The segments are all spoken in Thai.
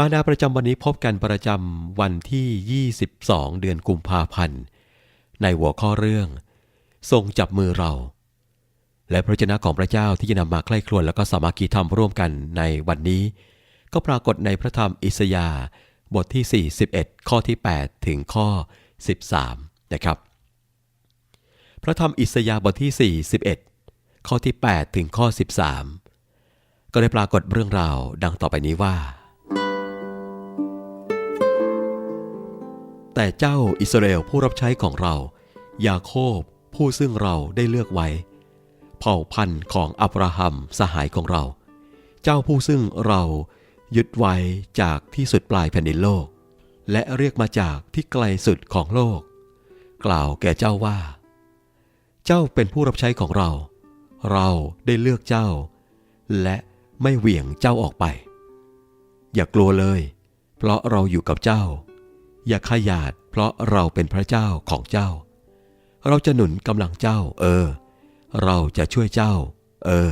มานาประจำวันนี้พบกันประจำวันที่ 22 เดือนกุมภาพันธ์ ในหัวข้อเรื่อง ทรงจับมือเรา และพระเจนะของพระเจ้าที่จะนำมาใกล้ครวญแล้วก็สามัคคีธรรมร่วมกันในวันนี้ ก็ปรากฏในพระธรรมอิสยาห์บทที่ 41 ข้อที่ 8 ถึงข้อ 13 นะครับ พระธรรมอิสยาห์บทที่ 41 ข้อที่ 8 ถึงข้อ 13 ก็ได้ปรากฏเรื่องราวดังต่อไปนี้ว่า แต่เจ้าอิสราเอลผู้รับใช้ของเรา ยาโคบผู้ซึ่งเราได้เลือกไว้ เผ่าพันธุ์ของอับราฮัมสหายของเรา เจ้าผู้ซึ่งเรายึดไว้จากที่สุดปลายแผ่นดินโลก และเรียกมาจากที่ไกลสุดของโลก กล่าวแก่เจ้าว่า เจ้าเป็นผู้รับใช้ของเรา เราได้เลือกเจ้า และไม่เหวี่ยงเจ้าออกไป อย่ากลัวเลย เพราะเราอยู่กับเจ้า อย่าขยาดเพราะเราเป็นพระเจ้าของเจ้า เราจะหนุนกำลังเจ้า เออ เราจะช่วยเจ้า เออ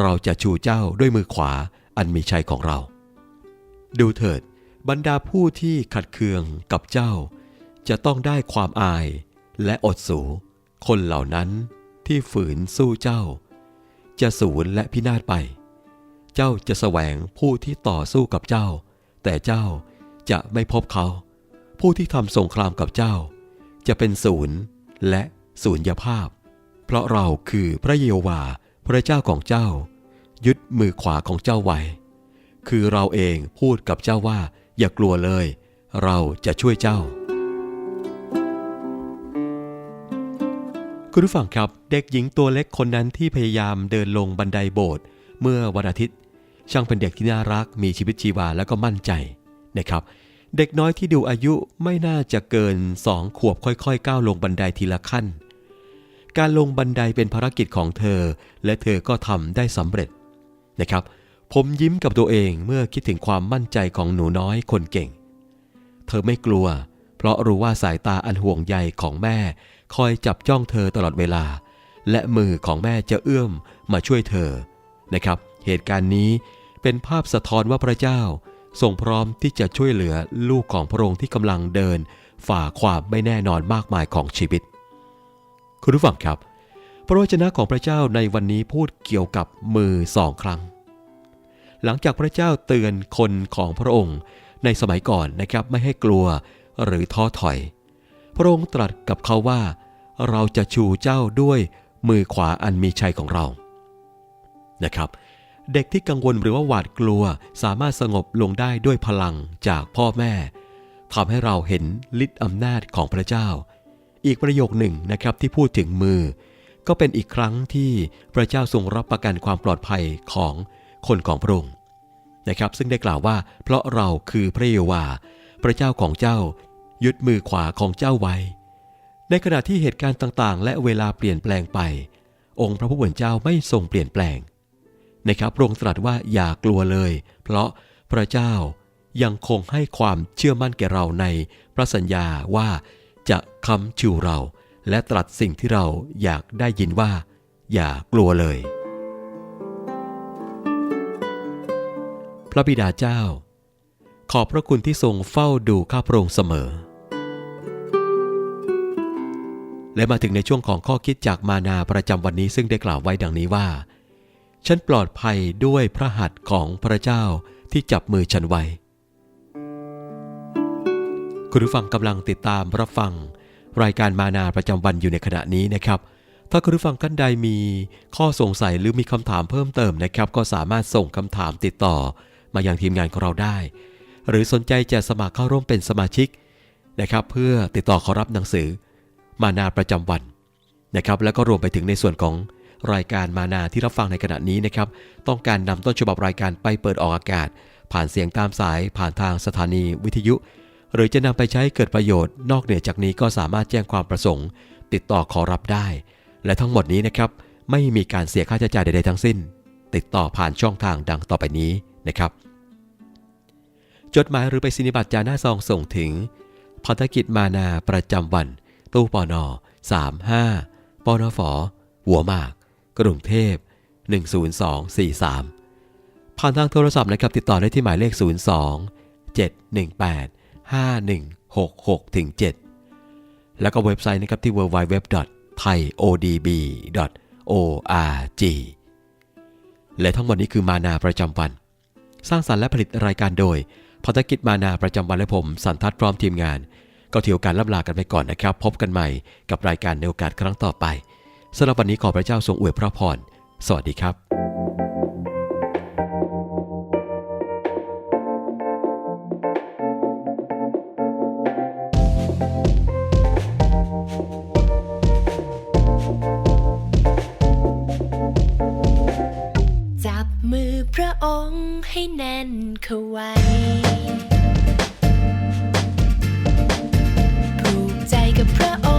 เราจะชูเจ้าด้วยมือขวาอันมีชัยของเรา ดูเถิด บรรดาผู้ที่ขัดเคืองกับเจ้า จะต้องได้ความอายและอดสู คนเหล่านั้นที่ฝืนสู้เจ้า จะสูญและพินาศไป เจ้าจะแสวงผู้ที่ต่อสู้กับเจ้า แต่เจ้าจะไม่พบเขา ผู้ที่ทำสงครามกับเจ้า จะเป็นศูนย์และศูนยภาพ เพราะเราคือพระเยโวาห์พระเจ้าของเจ้า ยึดมือขวาของเจ้าไว้ คือเราเองพูดกับเจ้าว่าอย่ากลัวเลย เราจะช่วยเจ้า คุณผู้ฟังครับเด็กหญิงตัวเล็กคนนั้นที่พยายามเดินลงบันไดโบสถ์เมื่อวันอาทิตย์ ช่างเป็นเด็กที่น่ารักมีชีวิตชีวาและก็มั่นใจนะครับ เด็กน้อยที่ดูอายุไม่น่าจะเกินสองขวบค่อยๆ ก้าวลงบันไดทีละขั้น การลงบันไดเป็นภารกิจของเธอ และเธอก็ทำได้สำเร็จนะครับ ผมยิ้มกับตัวเองเมื่อคิดถึงความมั่นใจของหนูน้อยคนเก่ง เธอไม่กลัว เพราะรู้ว่าสายตาอันห่วงใยของแม่ คอยจับจ้องเธอตลอดเวลา และมือของแม่จะเอื้อมมาช่วยเธอนะครับ เหตุการณ์นี้เป็นภาพสะท้อนว่าพระเจ้า ทรงพร้อมที่จะช่วยเหลือลูกของพระองค์ที่กำลังเดิน ฝ่าความไม่แน่นอนมากมายของชีวิต คุณผู้ฟังครับ พระวจนะของพระเจ้าในวันนี้พูดเกี่ยวกับมือสองครั้ง หลังจากพระเจ้าเตือนคนของพระองค์ในสมัยก่อนนะครับไม่ให้กลัวหรือท้อถอย พระองค์ตรัสกับเขาว่า เราจะชูเจ้าด้วยมือขวาอันมีชัยของเรานะครับเเด็กที่กังวลหรือว่าหวาดกลัวสามารถสงบลงได้ด้วยพลังจากพ่อแม่ทำให้เราเห็นฤทธิ์อำนาจของพระเจ้า อีกประโยคหนึ่งนะครับที่พูดถึงมือ ก็เป็นอีกครั้งที่พระเจ้าทรงรับประกันความปลอดภัยของคนของพระองค์นะครับ ซึ่งได้กล่าวว่า เพราะเราคือพระเยโวาห์พระเจ้าของเจ้า ยึดมือขวาของเจ้าไว้ ในขณะที่เหตุการณ์ต่างๆ และเวลาเปลี่ยนแปลงไป องค์พระผู้เป็นเจ้าไม่ทรงเปลี่ยนแปลง นะครับพระองค์ตรัสว่าอย่ากลัวเลย เพราะพระเจ้ายังคงให้ความเชื่อมั่นแก่เราในพระสัญญาว่าจะค้ำชูเรา และตรัสสิ่งที่เราอยากได้ยินว่า อย่ากลัวเลย พระบิดาเจ้า ขอบพระคุณที่ทรงเฝ้าดูข้าพระองค์เสมอ และมาถึงในช่วงของข้อคิดจากมานาประจำวันนี้ซึ่งได้กล่าวไว้ดังนี้ว่า ฉันปลอดภัยด้วยพระหัตถ์ของพระเจ้าที่จับมือฉันไว้ คุณผู้ฟังกำลังติดตามรับฟัง รายการมานาประจำวันอยู่ในขณะนี้นะครับ ถ้าคุณผู้ฟังท่านใดมีข้อสงสัยหรือมีคำถามเพิ่มเติมนะครับ ก็สามารถส่งคำถามติดต่อมาอยังทีมงานของเราได้ หรือสนใจจะสมัครเข้าร่วมเป็นสมาชิกนะครับ เพื่อติดต่อขอรับหนังสือ มานาประจำวันนะครับ แล้วก็รวมไปถึงในส่วนของ รายการมานาที่รับฟังในขณะนี้นะครับ ต้องการนำต้นฉบับรายการไปเปิดออกอากาศ ผ่านเสียงตามสายผ่านทางสถานีวิทยุ หรือจะนำไปใช้เกิดประโยชน์ นอกเหนือจากนี้ก็สามารถแจ้งความประสงค์ ติดต่อขอรับได้ และทั้งหมดนี้นะครับ ไม่มีการเสียค่าใช้จ่ายใดๆทั้งสิ้น ติดต่อผ่านช่องทางดังต่อไปนี้นะครับ จดหมายหรือไปสินิบัตรจาหน้าซองส่งถึงพัฒกิจมานาประจำวัน ตู้ปอนอ35ปอนอฝอหัวมาก กรุงเทพ 10243 ผ่านทางโทรศัพท์นะครับติดต่อได้ที่หมายเลข 02 718 5166ถึง7แล้วก็เว็บไซต์นะครับที่ www.thaiodb.org และทั้งหมดนี้คือมานาประจำวัน สร้างสรรค์และผลิตรายการโดยพัฒกิจมานาประจำวันและผม สันทัดพร้อมทีมงาน ก็ถือโอกาสล่ำลากันไปก่อนนะครับ พบกันใหม่กับรายการในโอกาสครั้งต่อไป สำหรับวันนี้ขอพระเจ้าทรงอวยพระพร สวัสดีครับจับมือพระองค์ให้แน่นเข้าไว้ ผูกใจกับพระองค์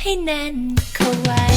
ให้แน่นเข้าไว้